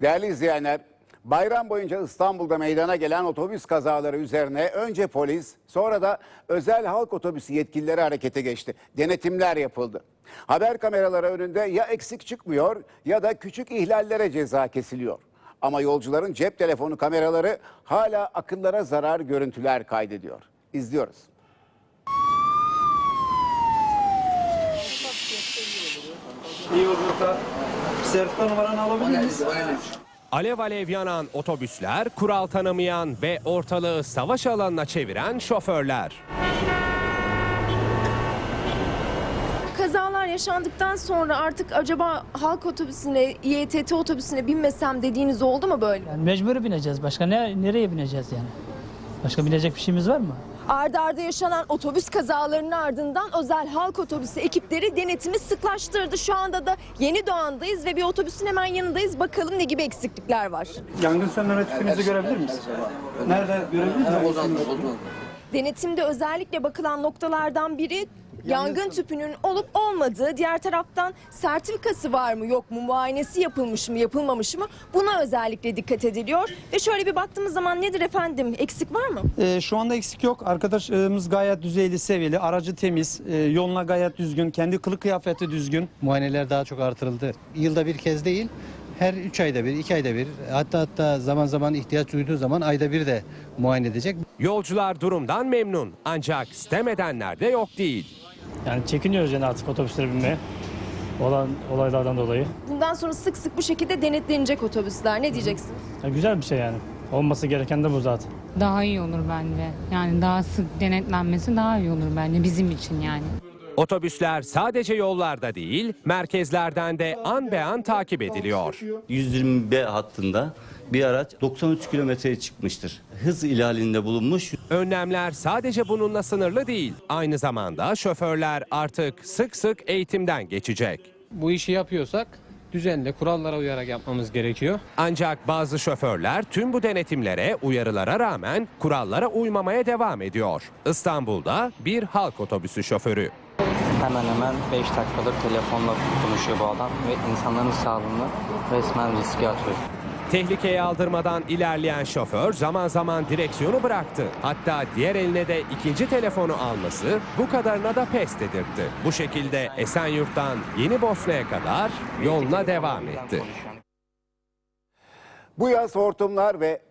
Değerli izleyenler, bayram boyunca İstanbul'da meydana gelen otobüs kazaları üzerine önce polis, sonra da özel halk otobüsü yetkilileri harekete geçti. Denetimler yapıldı. Haber kameraları önünde ya eksik çıkmıyor ya da küçük ihlallere ceza kesiliyor. Ama yolcuların cep telefonu kameraları hala akıllara zarar görüntüler kaydediyor. İzliyoruz. İyi yolculuklar. Sertifika numaranı alabilir miyiz? Alev alev yanan otobüsler, kural tanımayan ve ortalığı savaş alanına çeviren şoförler. Kazalar yaşandıktan sonra artık acaba halk otobüsüne, İETT otobüsüne binmesem dediğiniz oldu mu böyle? Yani mecbur bineceğiz. Başka ne nereye bineceğiz yani? Başka binecek bir şeyimiz var mı? Arda arda yaşanan otobüs kazalarının ardından özel halk otobüsü ekipleri denetimi sıklaştırdı. Şu anda da Yeni Doğan'dayız ve bir otobüsün hemen yanındayız. Bakalım ne gibi eksiklikler var. Yangın söndürme tüpünüzü görebilir miyiz? Nerede görebilir miyiz? Denetimde özellikle bakılan noktalardan biri yangın tüpünün olup olmadığı, diğer taraftan sertifikası var mı yok mu, muayenesi yapılmış mı yapılmamış mı buna özellikle dikkat ediliyor. Ve şöyle bir baktığımız zaman nedir efendim eksik var mı? Ee, şu anda eksik yok. Arkadaşımız gayet düzeyli, seviyeli. Aracı temiz, e, yoluna gayet düzgün, kendi kılık kıyafeti düzgün. muayeneler daha çok artırıldı. Yılda bir kez değil, her 3 ayda bir, 2 ayda bir, hatta hatta zaman zaman ihtiyaç duyduğu zaman ayda bir de muayene edecek. Yolcular durumdan memnun ancak sitem edenler de yok değil. Yani çekiniyoruz yani artık otobüslere binmeye. Olan olaylardan dolayı. Bundan sonra sık sık bu şekilde denetlenecek otobüsler. Ne diyeceksiniz? Ya güzel bir şey yani. Olması gereken de bu zaten. Daha iyi olur bence. Yani daha sık denetlenmesi daha iyi olur bence bizim için yani. Otobüsler sadece yollarda değil, merkezlerden de an be an takip ediliyor. 120B hattında bir araç 93 kilometreye çıkmıştır. Hız ihlalinde bulunmuş. Önlemler sadece bununla sınırlı değil. Aynı zamanda şoförler artık sık sık eğitimden geçecek. bu işi yapıyorsak düzenli kurallara uyarak yapmamız gerekiyor. Ancak bazı şoförler tüm bu denetimlere, uyarılara rağmen kurallara uymamaya devam ediyor. İstanbul'da bir halk otobüsü şoförü. Hemen hemen 5 dakikadır telefonla konuşuyor bu adam ve insanların sağlığını resmen riske atıyor. Tehlikeye aldırmadan ilerleyen şoför zaman zaman direksiyonu bıraktı. Hatta diğer eline de ikinci telefonu alması bu kadarına da pes dedirtti. Bu şekilde Esenyurt'tan Yeni Bosna'ya kadar yoluna devam etti. Bu yaz hortumlar ve